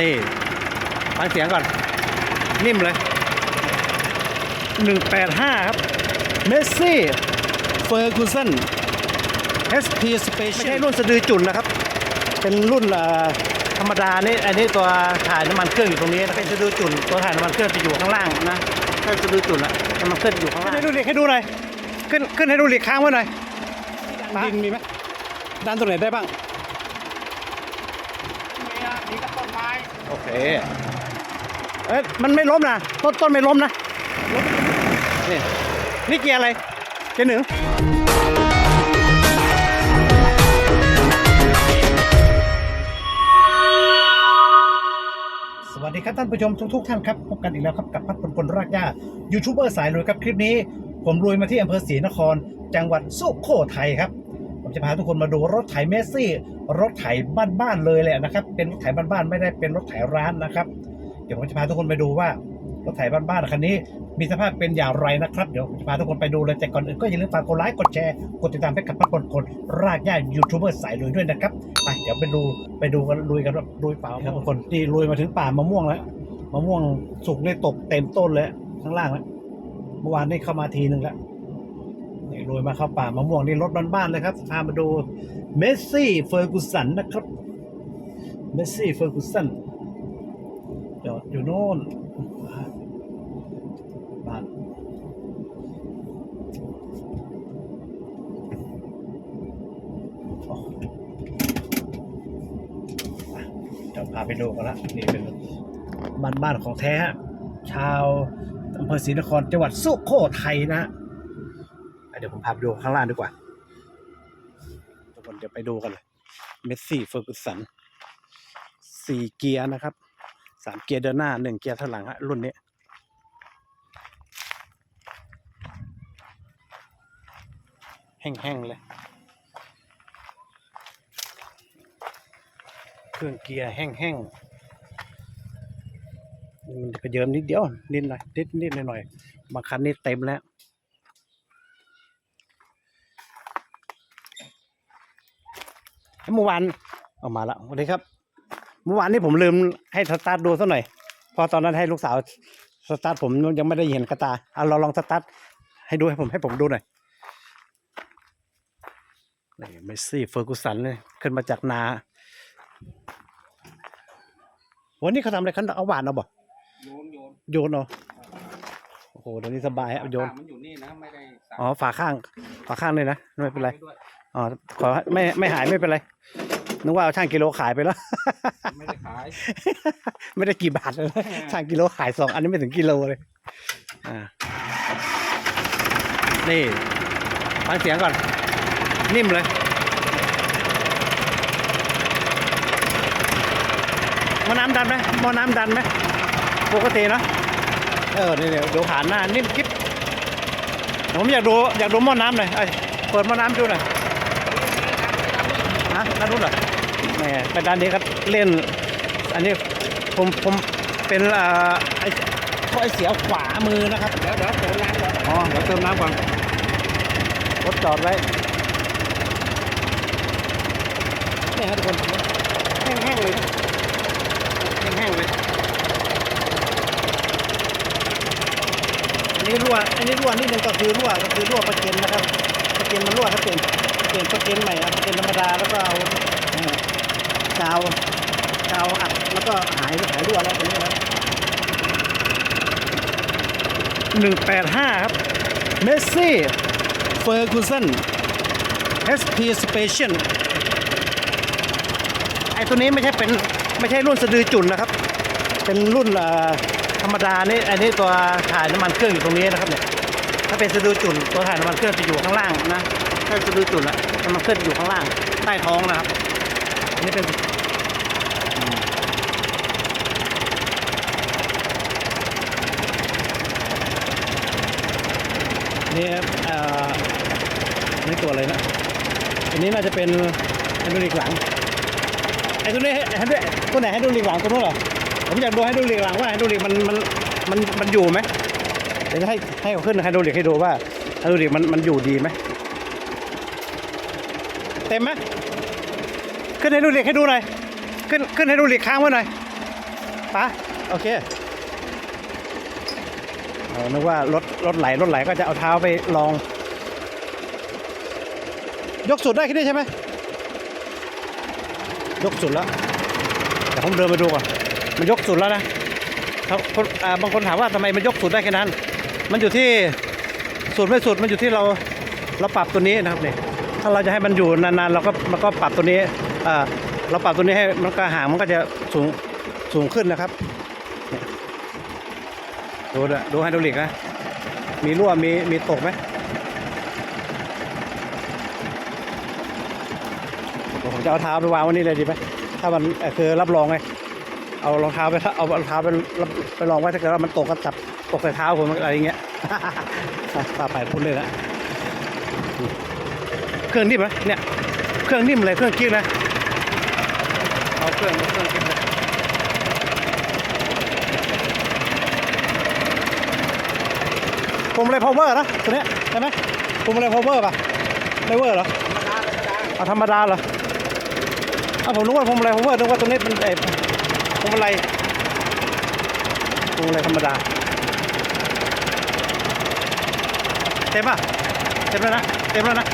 นี่ฟังเสียงก่อน นิ่มเลย 185 ครับ เมสซี่เฟอร์กูสัน SP Special ไม่ใช่รุ่นสะดือจุ่นนะครับ เป็นรุ่นเอ่อธรรมดานี่อันนี้ตัวถ่ายน้ำมันเครื่องอยู่ตรงนี้นะเป็นสะดือจุ่นตัวถ่ายน้ำมันเครื่องจะอยู่ข้างล่างนะถ้าสะดือจุ่นละน้ำมันเครื่องจะอยู่ข้างล่างให้ดูเหล็กให้ดูหน่อยขึ้นขึ้นให้ดูเหล็กค้างไว้หน่อยดินมีไหมดันตรงไหนได้บ้าง มีอะมีกับต้นไม้ โอเค เอ้ยมันไม่ล้มนะต้นต้นไม่ล้มนะล้มนี่นี่เกียร์อะไรเกียร์หนึ่งสวัสดีครับท่านผู้ชมทุกทุกๆท่านครับพบกันอีกแล้วครับกับพัดพลพลรากหญ้ายูทูบเบอร์สายรวยครับคลิปนี้ ผมรวยมาที่อำเภอศรีนคร จังหวัดสุโขทัยครับ ผมจะพาทุกคนมาดูรถไถเมสซี่ รถไถบ้านๆเลยแหละนะครับ เป็นรถไถบ้านๆไม่ได้เป็นรถไถร้านนะครับ เดี๋ยวผมจะพาทุกคนไปดูว่ารถไถบ้านๆคันนี้ มีสภาพเป็นอย่างไรนะครับ เดี๋ยวผมจะพาทุกคนไปดูเลยแต่ก่อนอื่นก็อย่าลืมฝากกดไลค์กดแชร์กดติดตามให้กับพักคนคนรากหญ้ายูทูบเบอร์สายลุยด้วยนะครับไปเดี๋ยวไปดูไปดูกันลุยกันว่าลุยป่าครับทุกคนนี่ลุยมาถึงป่ามะม่วงแล้วมะม่วงสุกได้ตกเต็มต้นเลยข้างล่างแล้วเมื่อวานนี่เข้ามาทีหนึ่งแล้ว นี่ลุยมาเข้าป่ามะม่วงนี่รถบ้านๆเลยครับพามาดูเมสซี่เฟอร์กูสันนะครับ เมสซี่เฟอร์กูสันจอดอยู่โน่นบ้านโอ้อะเดี๋ยวพาไปดูกันละนี่เป็นบ้านบ้านของแท้ ชาวอำเภอศรีนครจังหวัดสุโขทัยนะฮะ เดี๋ยวผมพาไปดูข้างล่างดีกว่าทุกคนเดี๋ยวไปดูกันเลย เมสซี่เฟอร์กุสันสี่เกียร์นะครับสามเกียร์เดินหน้าหนึ่งเกียร์ถอยหลังฮะรุ่นนี้แห้งๆเลยเครื่องเกียร์แห้งๆ มันจะเยิมนิดเดียว นิดหน่อยนิดนิดหน่อยหน่อยบางคันนี่เต็มแล้ว เมื่อวานเอามาแล้วสวัสดีครับ เมื่อวานนี้ผมลืมให้สตาร์ทดูสักหน่อยเพราะตอนนั้นให้ลูกสาวสตาร์ทผมยังไม่ได้เห็นกระตาเอาเราลองสตาร์ทให้ดูให้ผมให้ผมดูหน่อยนี่เมสซี่เฟอร์กูสันเลยขึ้นมาจากนา วันนี้เขาทำอะไรเขาเอาหวานเอาบ่โยนโยนโยนเอาโอ้โหเดี๋ยวนี้สบายฮะโยน มันอยู่นี่นะไม่ได้สั่งอ๋อฝาข้างฝาข้างเลยนะไม่เป็นไรว้ด้วย อ๋อขอไม่ไม่หายไม่เป็นไรนึกว่าเอาช่างกิโลขายไปแล้ว ไม่ได้ขาย ไม่ได้กี่บาทเลยนะช่างกิโลขายสองอันนี้ไม่ถึงกิโลเลยอ่านี่ฟังเสียงก่อน นิ่มเลยหมอน้ำดันไหมหมอน้ำดันไหมปกติเนอะเออนี่เดี๋ยวดูผ่านหน้านิ่มกิ๊บผมอยากดูอยากดูหม้อน้ำหน่อยเอ้ยเปิดหม้อน้ำดูหน่อย ฮะด้านนู้นเหรอแหมไปด้านนี้ก็เล่น อันนี้ผมผมเป็นเอ่อไอ้ข้อไอ้เสียขวามือนะครับเดี๋ยวเดี๋ยวเติมน้ำก่อนอ๋อเดี๋ยวเติมน้ำก่อนรถจอดไว้นี่ครับทุกคนแห้งๆเลยนะแห้งๆเลยอันนี้รั่วอันนี้รั่วนิดนึงก็คือรั่วก็คือรั่วประเก็นนะครับประ เก็นมันรั่วครับเปลี่ยนเปลี่ยนประเก็นใหม่ครับประเก็นธรรมดาแล้วก็เอาเอ่อกาวกาวอัดแล้วก็หายหายรั่วแล้วตรงนี้ครับหนึ่งแปดห้าครับเมสซี่เฟอร์กูสัน SP Special ไอตัวนี้ไม่ใช่เป็นไม่ใช่รุ่นสะดือจุ่นนะครับ เป็นรุ่นเอ่อธรรมดานี่อันนี้ตัวถ่ายน้ำมันเครื่องอยู่ตรงนี้นะครับเนี่ย ถ้าเป็นสะดือจุ่นตัวถ่ายน้ำมันเครื่องจะอยู่ข้างล่างนะถ้าสะดือจุ่นอะน้ำมันเครื่องจะอยู่ข้างล่างใต้ท้องนะครับอันนี้เป็นนี่เอ่อนี่ตัวอะไรนะอันนี้น่าจะเป็นไฮดรอลิกหลังไอ้ตัวนี้ไฮดรตัวไหนไฮดรอลิกหลังตัวนู้นเหรอผมอยากดูไฮดรอลิกหลังว่าไฮดรอลิกมันมันมันมันอยู่ไหม เดี๋ยวจะให้ให้เขาขึ้นไฮดรลิกให้ดูว่าไฮดรลิกมันมันอยู่ดีไหมเต็มไหมขึ้นไฮดรลิกให้ดูหน่อยขึ้นขึ้นไฮดรลิกค้างไว้หน่อยปะโอเคเออนึกว่ารถรถไหลรถไหลก็จะเอาเท้าไปลอง ยกสุดได้แค่นี้ใช่ไหมยกสุดแล้วแต่ผมเดินไปดูก่อนมันยกสุดแล้วนะครับคนอ่าบางคนถามว่าทำไมมันยกสุดได้แค่นั้น มันอยู่ที่สุดไม่สุดมันอยู่ที่เราเราปรับตัวนี้นะครับเนี่ยถ้าเราจะให้มันอยู่นานๆเราก็มันก็ปรับตัวนี้อ่าเราปรับตัวนี้ให้มันก็ห่างมันก็จะสูงสูงขึ้นนะครับดูนะดูไฮดรอลิกนะมีรั่วมีมีตกไหมผมจะเอาเท้าไปวางวันนี้เลยดีไหมถ้ามันคือรับรองไง เอารองเท้าไปเอารองเท้าไปไปลองไว้ถ้าเกิดว่ามันตกก็จับตกใส่เท้าผมอะไรอย่างเงี้ยป้าไปพูดเลยนะเครื่องนิ่มไหมเนี่ยเครื่องนิ่มเลยเครื่องกิ๊กนะเอาเครื่องเครื่องกิ๊กเลยผมอะไรพาวเวอร์นะตัวเนี้ยใช่ไหมผมอะไรพาวเวอร์ป่ะไม่เวอร์เหรอธรรมดาธรรมดาเอาธรรมดาเหรอเอาผมนึกว่าผมอะไรพาวเวอร์นึกว่าตัวนี้เป็นไอ ผมอะไรผมอะไรธรรมดา เต็มป่ะ เต็มแล้วนะ เต็มแล้วนะ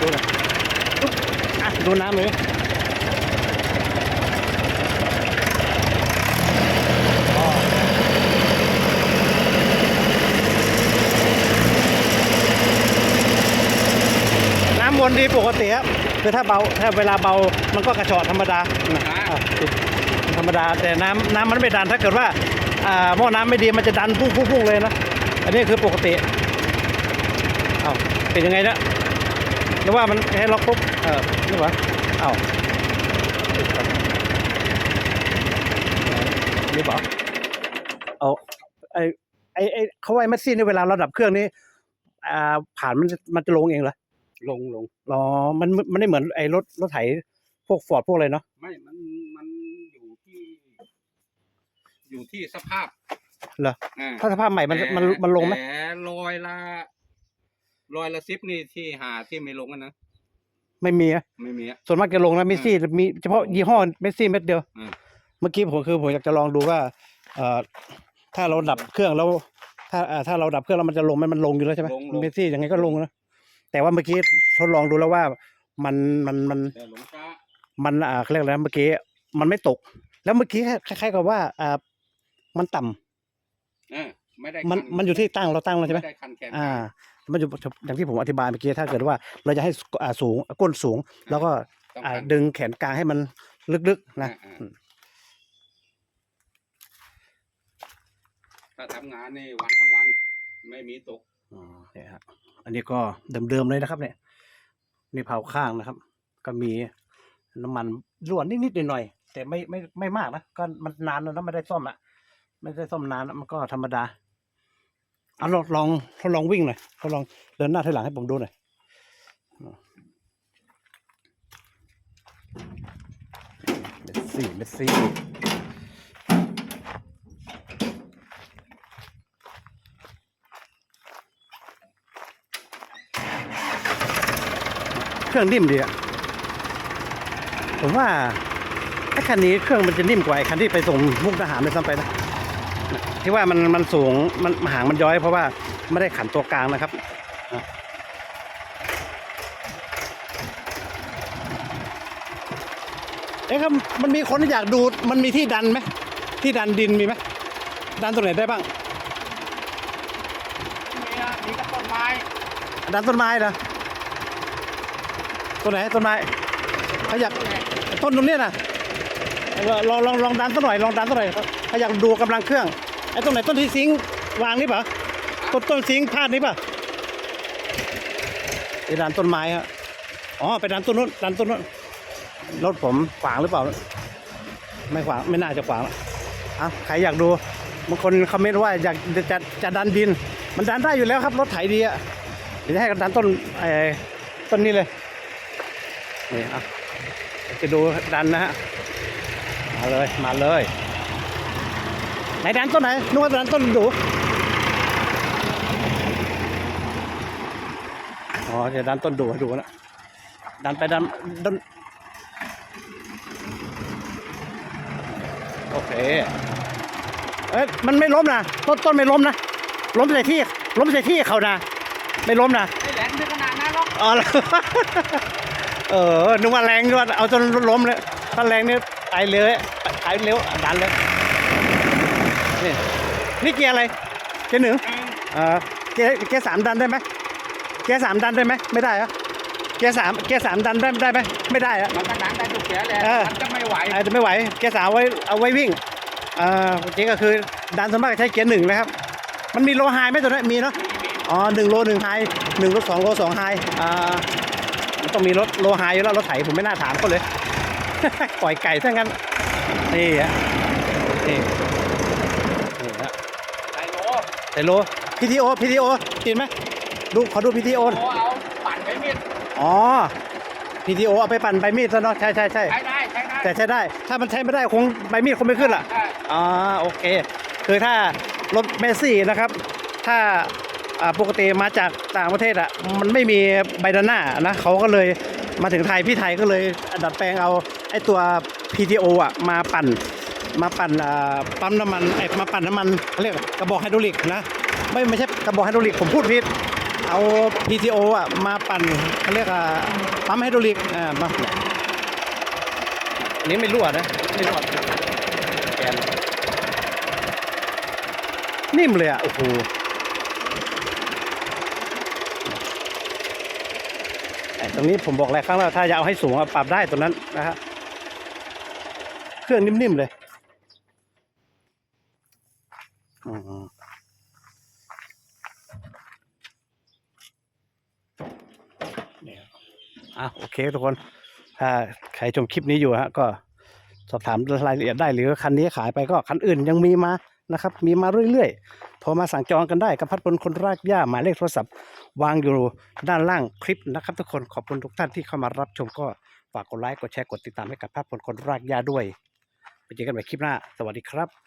ดูหน่อยอุ๊บอะดูน้ำเลยน้ำวนดีปกติครับคือถ้าเบา ถ้าเวลาเบา มันก็กระชอกธรรมดาอะ รรมดา แต่น้ำน้ำมันไม่ดันถ้าเกิดว่าอ่าหม้อน้ำไม่ดีมันจะดันพุ่งพุ่งพุ่งเลยนะ อันนี้คือปกติเอ้าเป็นยังไงนะหรือว่ามันให้ล็อกปุ๊บเออนี่หวะเอ้านี่บอกเอาไอไอไอเขาไว้แมสซี่ในเวลาเราดับเครื่องนี้อ่าผ่านมันจะมันจะลงเองเหรอลงลงอ๋อมันมันไม่เหมือนไอ้รถรถไถพวกฟอร์ดพวกอะไรเนาะไม่มันมัน อยู่ที่สภาพเหรออ่าถ้าสภาพใหม่มันมันมันลงไหมแต่รอยละรอยละซิปนี่ที่หาที่ไม่ลงอะนะไม่มีอะไม่มีอะ ส่วนมากจะลงนะเมสซี่มีเฉพาะยี่ห้อเมสซี่เม็ดเดียวอืม เมื่อกี้ผมคือผมอยากจะลองดูว่าเอ่อถ้าเราดับเครื่องแล้วถ้าอ่าถ้าเราดับเครื่องแล้วมันจะลงไหมมันลงอยู่แล้วใช่ไหมลงลง เมสซี่ยังไงก็ลงนะแต่ว่าเมื่อกี้ทดลองดูแล้วว่ามันมันมัน แต่ลงช้ามันอ่าเขาเรียกอะไรนะเมื่อกี้มันไม่ตก แล้วเมื่อกี้คล้ายๆกับว่าอ่า มันต่ำเออไม่ได้มันคัมันอยู่ที่ตั้งเราตั้งแล้วใช่ไหมไม่ได้คันแขนอ่ามันอยู่อย่างที่ผมอธิบายเมื่อกี้ถ้าเกิดว่าเราจะให้สอ่าสูงก้นสูง แล้วก็ต้องอ่าคันดึงแขนกลางให้มันลึกๆนะ อ่าอ่าถ้าทำงานนี่วันทั้งวันไม่มีตก อ๋อเนี่ยครับอันนี้ก็เดิมๆเลยนะครับ เนี่ยนี่เผาข้างนะครับ ก็มีน้ำมันรั่วนิดๆหน่อยๆแต่ไม่ไม่ไม่มากนะก็มันนานแล้วนะไม่ได้ซ่อมอะ ไม่ได้ซ่อมนานอะมันก็ธรรมดาเอาลองลองทดลองวิ่งหน่อยทดลองเดินหน้าถอยหลังให้ผมดูหน่อยเมสซี่เมสซี่เครื่องนิ่มดีอะผมว่าไอ้คันนี้เครื่องมันจะนิ่มกว่าไอ้คันที่ไปส่งมุกทหารเลยซ้ำไปนะ ที่ว่ามันมันสูงมันหางมันย้อยเพราะว่าไม่ได้ขันตัวกลางนะครับอะเอ๊ะครับมันมีคนอยากดูมันมีที่ดันไหมที่ดันดินมีไหมดันตรงไหนได้บ้างมีอะมีกับต้นไม้ดันต้นไม้เหรอต้นไหนต้นไม้เขาอยากต้นตรงเนี้ยนะเออ ลองลองลองดันสักหน่อยลองดันสักหน่อยเขาอยากดูกำลังเครื่องไอ้ตรงไหนต้นที่ซิงวางนี่ปะต้นต้นซิงค์พาดนี่ปะไปดันต้นไม้ฮะอ๋อไปดันต้นนู้นดันต้นนู้นรถผมขวางหรือเปล่า ไม่ขวางไม่น่าจะขวางอะใครอยากดูบางคนคอมเมนต์ว่าอยากจะจะจะดันดิน มันดันได้อยู่แล้วครับรถไถดีอะเดี๋ยวให้กันดันต้นไอ้ต้นนี้เลยนี่อะจะดูดันนะฮะ มาเลยมาเลยไหนดันต้นไหนนึกว่าดันต้นดูอ๋อจะดันต้นดูให้ดูนะดันไปดันดันโอเคเอ้ยมันไม่ล้มนะต้นต้นไม่ล้มนะล้มใส่ที่ล้มใส่ที่เขานะไม่ล้มนะไม่แหลมถึงขนาดนั้นหรอกอ๋อเหรอเออนึกว่าแรงนึกว่าเอาจนล้มเลยถ้าแรงเนี่ย ไปเลยไปเร็วดันเลยนี่นี่เกียร์อะไร เกียร์หนึ่งเออเกียร์เกียร์สามดันได้ไหมเกียร์สามดันได้ไหมไม่ได้เหรอะเกียร์สามเกียร์สามดันได้ได้ไหมไม่ได้อะมันก็ดังได้ทุกเสียแหละเออมันจะไม่ไหวอาจจะไม่ไหวเกียร์สามเอาไว้เอาไว้วิ่งเอ่อจริงก็คือดันสวนมากใช้เกียร์หนึ่งนะครับ มันมีโลไฮไหมตัวนี้นมีเนาะอ๋อหนึ่งโลหนึ่งไฮหนึ่งโลสองโลสองไฮอ่ามันต้องมีรถโลไฮอยู่แล้วรถไถผมไม่น่าถามเขาเลย ปล่อยไก่ซะงั้น นี่ฮะนี่นี่ฮะไอ้โลแต่โลพีทีโอพีทีโอติดไหมดูขอดูพีทีโอโลเอาปั่นไปมิดอ๋อพีทีโอเอาไปปั่นใบมีดซะเนาะใช่ใช่ใช่ใช้ได้ใช้ได้แต่ใช้ได้ ถ้ามันใช้ไม่ได้คงใบมีดคงไม่ขึ้นล่ะ ใช่อ่าโอเค คือถ้ารถเมสซี่นะครับ ถ้าอ่าปกติมาจากต่างประเทศอะมันไม่มีใบด้านหน้านะเขาก็เลยมาถึงไทยพี่ไทยก็เลยดัดแปลงเอาไอ้ตัว PTO อะมาปั่น มาปั่นปั๊มน้ำมันไอ้มาปั่นน้ำมันเขาเรียกกระบอกไฮดรอลิกนะไม่ไม่ใช่กระบอกไฮดรอลิกผมพูดผิดเอา PTO อะมาปั่นเขาเรียกปั๊มไฮดรอลิกอ่ามาอันนี้ไม่รั่วนะไม่รั่วแกนนิ่มเลยอะโอ้โหตรงนี้ผมบอกหลายครั้งแล้วถ้าจะเอาให้สูงปรับได้ตรงนั้นนะฮะ เครื่องนิ่มๆเลยอืมเนี่ยอะโอเคทุกคน ถ้าใครชมคลิปนี้อยู่ฮะ ก็สอบถามรายละเอียดได้ หรือคันนี้ขายไปก็คันอื่นยังมีมานะครับ มีมาเรื่อยๆโทรมาสั่งจองกันได้กับพัดพลคนรากหญ้าหมายเลขโทรศัพท์ วางอยู่ด้านล่างคลิปนะครับ ทุกคนขอบคุณทุกท่านที่เข้ามารับชมก็ฝากกดไลค์กดแชร์กดติดตามให้กับพัดพลคนรากหญ้าด้วย ไปเจอกันใหม่คลิปหน้า สวัสดีครับ